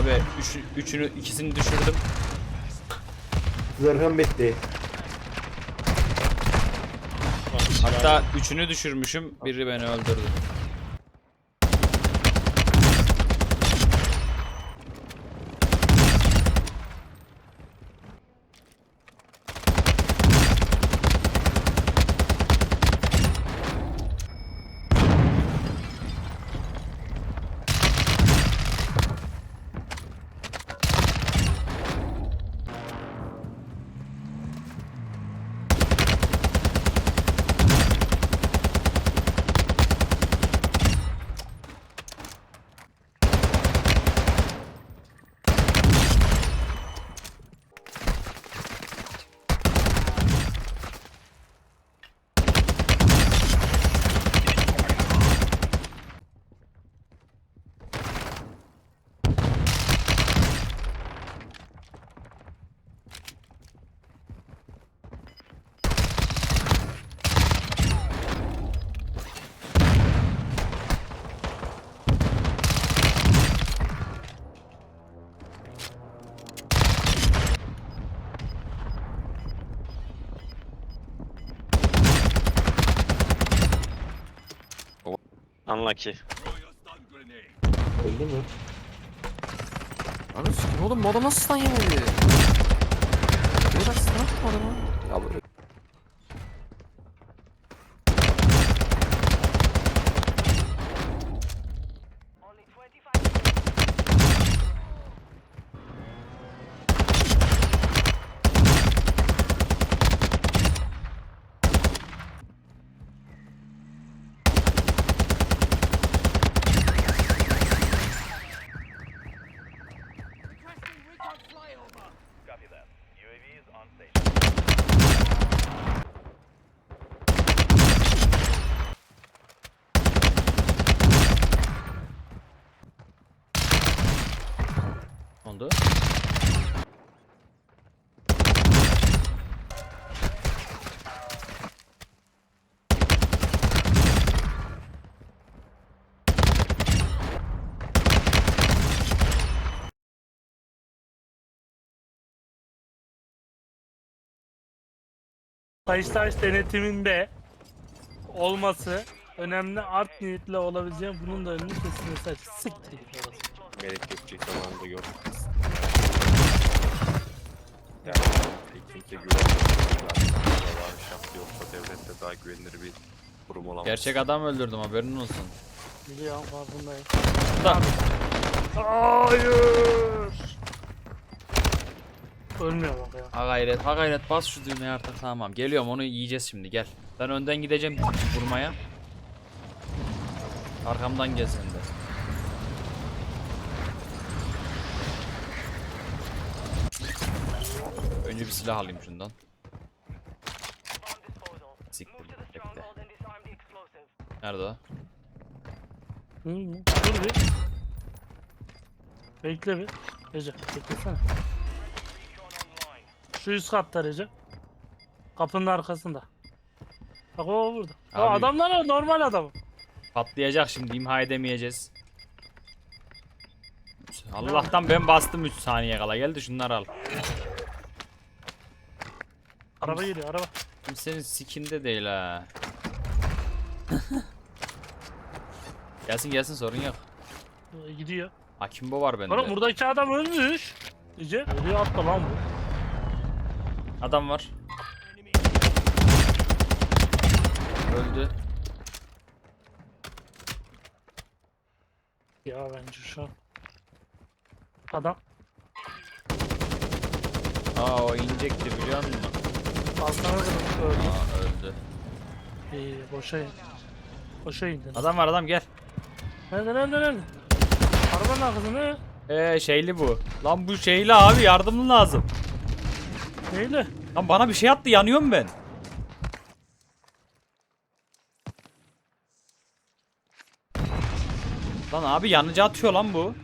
Abi üç, üçünü ikisini düşürdüm. Zırhım bitti. Hatta üçünü düşürmüşüm. Biri beni öldürdü. Unlucky. Öldü mü? Abi sikim oğlum bu adam nasıl stun yemedi? Beyler stun atma adama. Ya böyle. Sayıştay denetiminde olması önemli art niyetli olabileceğim bunun da önünü kesilmesi açık. Siktir. Melek Gökçek zamanında gördük biz. Yani kimse güvenmiyor. Allah'ın şahsı yoksa devlette daha güvenilir bir kurum olamaz. Gerçek adam öldürdüm haberin olsun. Biliyorum farkındayım. Da. Hayır. Ölmüyor bak ya. Ha gayret, ha gayret bas şu düğmeye artık tamam. Geliyorum onu yiyeceğiz şimdi gel. Ben önden gideceğim vurmaya. Arkamdan gel sen de. Önce bir silah alayım şundan. Siktir bekle. Nerede o? Dur bir. Bekle bir. Recep beklesene. Şu üst katta Recep. Kapının arkasında. Bak o burada. Abi- adamlar o normal adam. Patlayacak şimdi imha edemeyeceğiz. Allah'tan ben bastım 3 saniye kala geldi şunları al. Araba geliyor araba. Kimsenin sikinde değil ha. gelsin gelsin sorun yok. Gidiyor. Akimbo var bende. Oğlum buradaki adam ölmüş. Recep. Ölüyor atla lan bu. Adam var. Öldü. Ya bence şu an. Adam. Aa o inecekti biliyor musun? Balkona kırıldı öldü. Aa öldü. İyi boşa indi. Boşa indi. Adam var adam gel. Nerede nerede nerede? Arabanın arkasında ne? Ee şeyli bu. Lan bu şeyli abi yardımın lazım. Neyle? Lan bana bir şey attı yanıyorum ben. Lan abi yanıcı atıyor lan bu.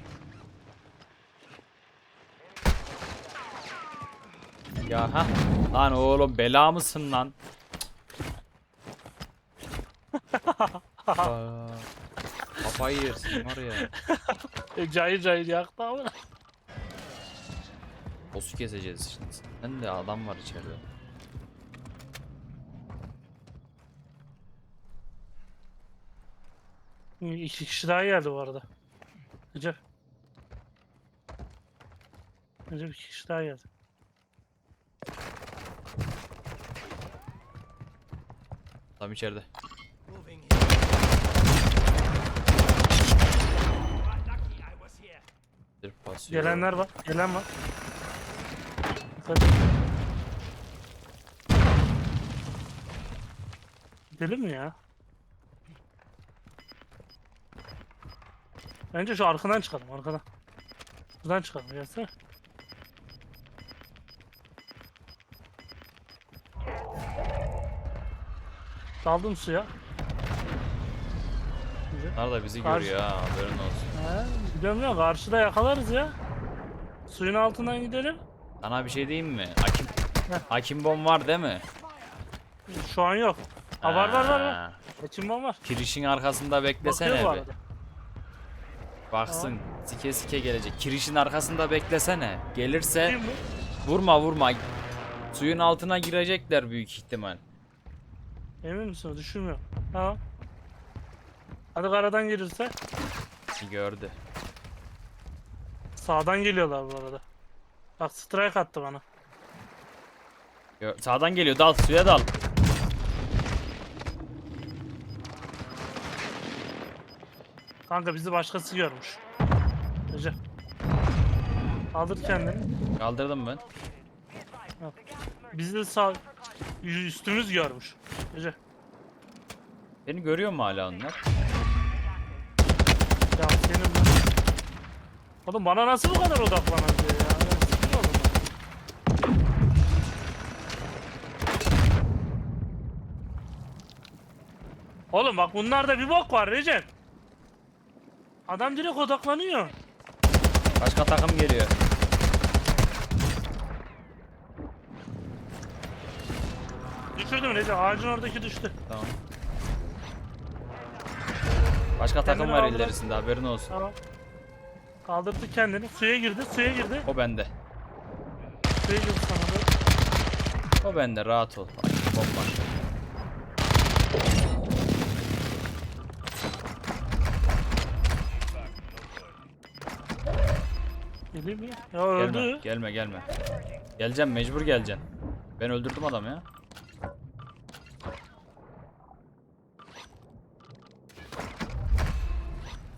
Ya ha. Lan oğlum bela mısın lan? Aa, Kafayı yersin var ya. Cayır cayır yaktı ama. Boss'u keseceğiz şimdi. Sen de adam var içeride. İki kişi daha geldi bu arada. Recep. Recep iki kişi daha geldi. Tam içeride. Gelenler var. Gelen var. Et. Gidelim mi ya? Bence şu arkadan çıkalım arkadan. Buradan çıkalım gelsene. Daldım suya. Da bizi Karşı- görüyor ha haberin olsun. He, gidiyorum ya karşıda yakalarız ya. Suyun altından gidelim. Sana bir şey diyeyim mi? Akim, Heh. Akim bomb var değil mi? Şu an yok. Ha, var var var var. Ha. Kaçınmam var. Kirişin arkasında Bakıyor beklesene bu bir. arada. Baksın sike sike gelecek. Kirişin arkasında beklesene. Gelirse Değil mi? vurma vurma. Suyun altına girecekler büyük ihtimal. Emin misin? Düşünmüyorum. Tamam. Hadi karadan gelirse. Gördü. Sağdan geliyorlar bu arada. Bak strike attı bana. Gö- Sağdan geliyor dal suya dal. Kanka bizi başkası görmüş. Recep. Kaldır kendini. Kaldırdım ben. Bizi de sağ üstümüz görmüş. Recep. Beni görüyor mu hala onlar? Ya senin. Oğlum bana nasıl bu kadar odaklanabiliyor ya? Oğlum bak bunlarda bir bok var Recep. Adam direkt odaklanıyor. Başka takım geliyor. Düşürdüm Recep. Ağacın oradaki düştü. Tamam. Başka takım var aldılar. ilerisinde haberin olsun. Tamam. Kaldırdı kendini. Suya girdi. Suya girdi. O bende. Suya girdi sana da. O bende rahat ol. Bomba. Geleyim mi? Ya öldü. Gelme, gelme, gelme. Geleceğim, mecbur geleceksin. Ben öldürdüm adamı ya.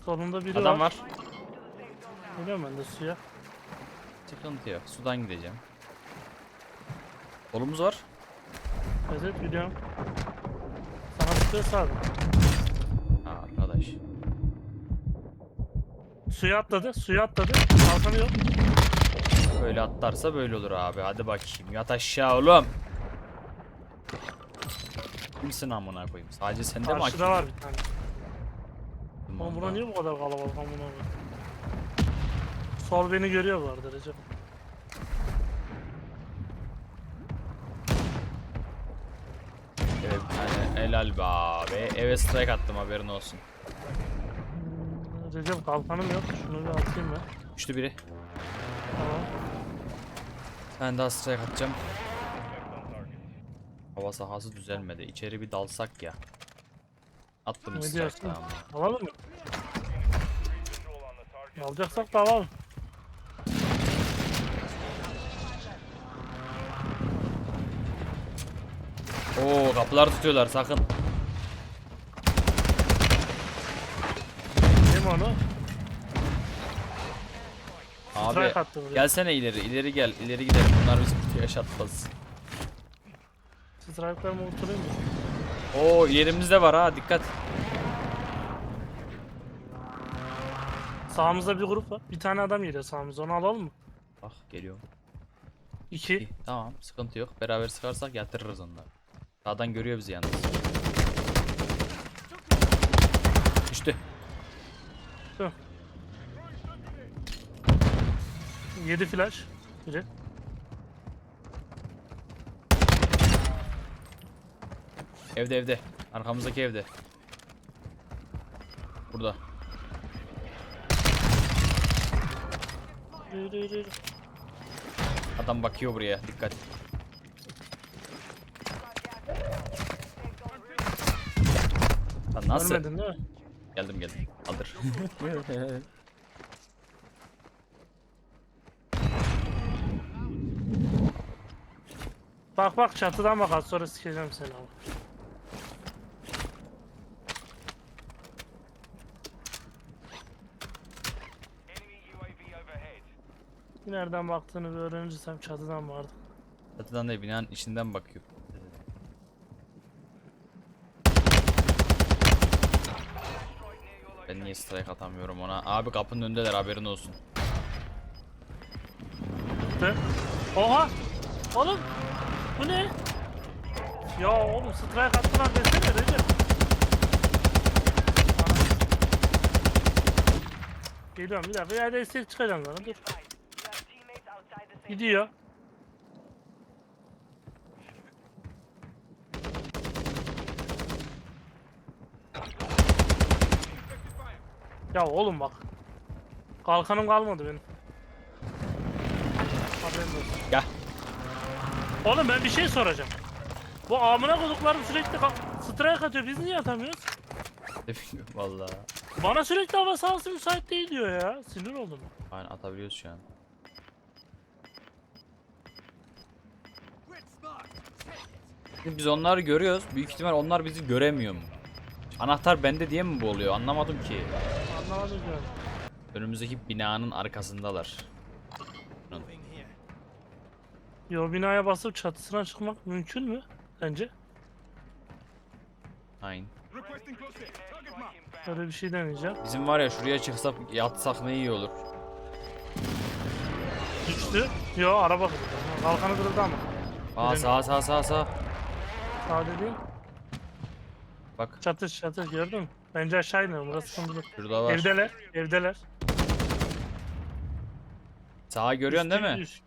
Solunda biri Adam var. Geliyorum ben de suya. Sıkıntı yok. Sudan gideceğim. Kolumuz var. Evet gidiyorum. Sana sıkıyor sağdım. Ha arkadaş. Suya atladı. Suya atladı. Kalkanı yok. Böyle atlarsa böyle olur abi. Hadi bakayım. Yat aşağı oğlum. Kimsin amına koyayım? Sadece sende mi Karşıda var bir tane. Oğlum bura niye bu kadar kalabalık amına koyayım? Sol beni görüyor bu arada Recep. Evet, yani helal be abi. Eve strike attım haberin olsun. Recep kalkanım yok. Şunu bir atayım ben. Düştü biri. Tamam. Ben daha strike atacağım. Hava sahası düzelmedi. İçeri bir dalsak ya. Attım Ne strike diyorsun? tamam. Alalım mı? Alacaksak da alalım. Oo kapılar tutuyorlar sakın. Değil mi onu? Abi Strike attı buraya. gelsene ileri ileri gel ileri gidelim. Bunlar bizi kötü yaşatmaz. Strike'larımı oturayım mı? Oo ilerimizde var ha dikkat. Sağımızda bir grup var. Bir tane adam geliyor sağımıza. Onu alalım mı? Bak geliyor. İki. İyi, tamam sıkıntı yok. Beraber sıkarsak yatırırız onları. Sağdan görüyor bizi yalnız. Düştü. Yedi flash. Biri. Evde evde. Arkamızdaki evde. Burada. Yürü, yürü, yürü. Adam bakıyor buraya. Dikkat. Lan nasıl? Görmedin değil mi? Geldim geldim. Aldır. Bak bak çatıdan bak az sonra sikeceğim seni ama. Nereden baktığını öğrenirsem çatıdan vardı. Çatıdan da binanın içinden bakıyor. Ben niye strike atamıyorum ona? Abi kapının önündeler haberin olsun. Çıktı. Oha! Oğlum! Bu ne? Ya oğlum strike attılar desene Recep. Geliyorum bir dakika ya destek çıkacağım sana dur. Gidiyor. Ya oğlum bak. Kalkanım kalmadı benim. Haberin olsun. Gel. Oğlum ben bir şey soracağım. Bu amına koduklarım sürekli ka- strike atıyor. Biz niye atamıyoruz? Vallahi. Bana sürekli hava sahası müsait değil diyor ya. Sinir oldum. Aynen atabiliyoruz şu an. Şimdi Biz onları görüyoruz. Büyük ihtimal onlar bizi göremiyor mu? Anahtar bende diye mi bu oluyor? Anlamadım ki. Önümüzdeki binanın arkasındalar. Yo binaya basıp çatısına çıkmak mümkün mü? Bence. Aynen. Öyle bir şey deneyeceğim. Bizim var ya şuraya çıksak yatsak ne iyi olur. Düştü. Yo araba kırıldı. Kalkanı kırıldı ama. Aa sağ sağ sağ sağ. Sağ dediğim Bak çatı çatı gördün mü? Bence aşağı inelim. Burası sıkıntılı. şurada var. Evdeler. Evdeler. Sağa görüyorsun değil mi? üst-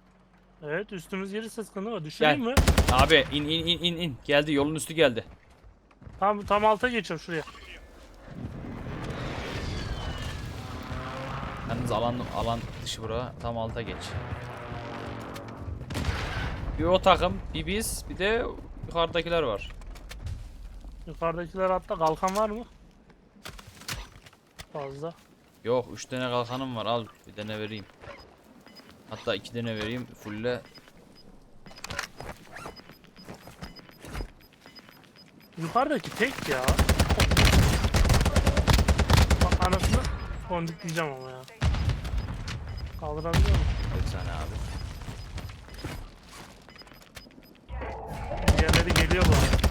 Evet üstümüz yeri sıkıntı var. Düşüreyim mi? Abi in in in in in. Geldi yolun üstü geldi. Tam tam alta geçiyorum şuraya. Yalnız alan alan dışı bura. Tam alta geç. Bir o takım, bir biz, bir de yukarıdakiler var. Yukarıdakiler hatta kalkan var mı? Fazla. Yok, üç tane kalkanım var. Al bir tane vereyim. Hatta iki tane vereyim. Fulle. Yukarıdaki tek ya. Bak anasını kondik diyeceğim ama ya. Kaldırabiliyor mu? Bir tane abi. Diğerleri geliyor bu arada.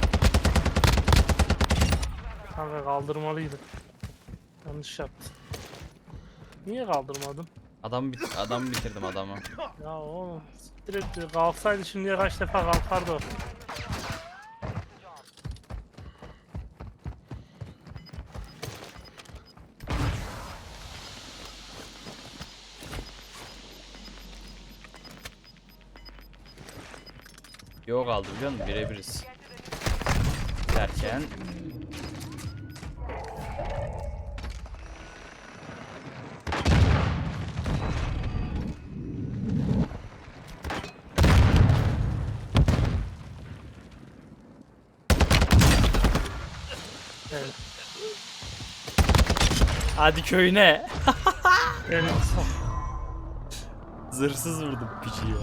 Kanka kaldırmalıydı. Yanlış yaptım. Niye kaldırmadın? Adam bit adam bitirdim adamı. Ya oğlum siktir et. Kalksaydı şimdiye kaç defa kalkardı o. Yok aldı biliyor musun? Birebiriz. Derken Hadi köyüne. Evet. Zırhsız vurdum piçi ya.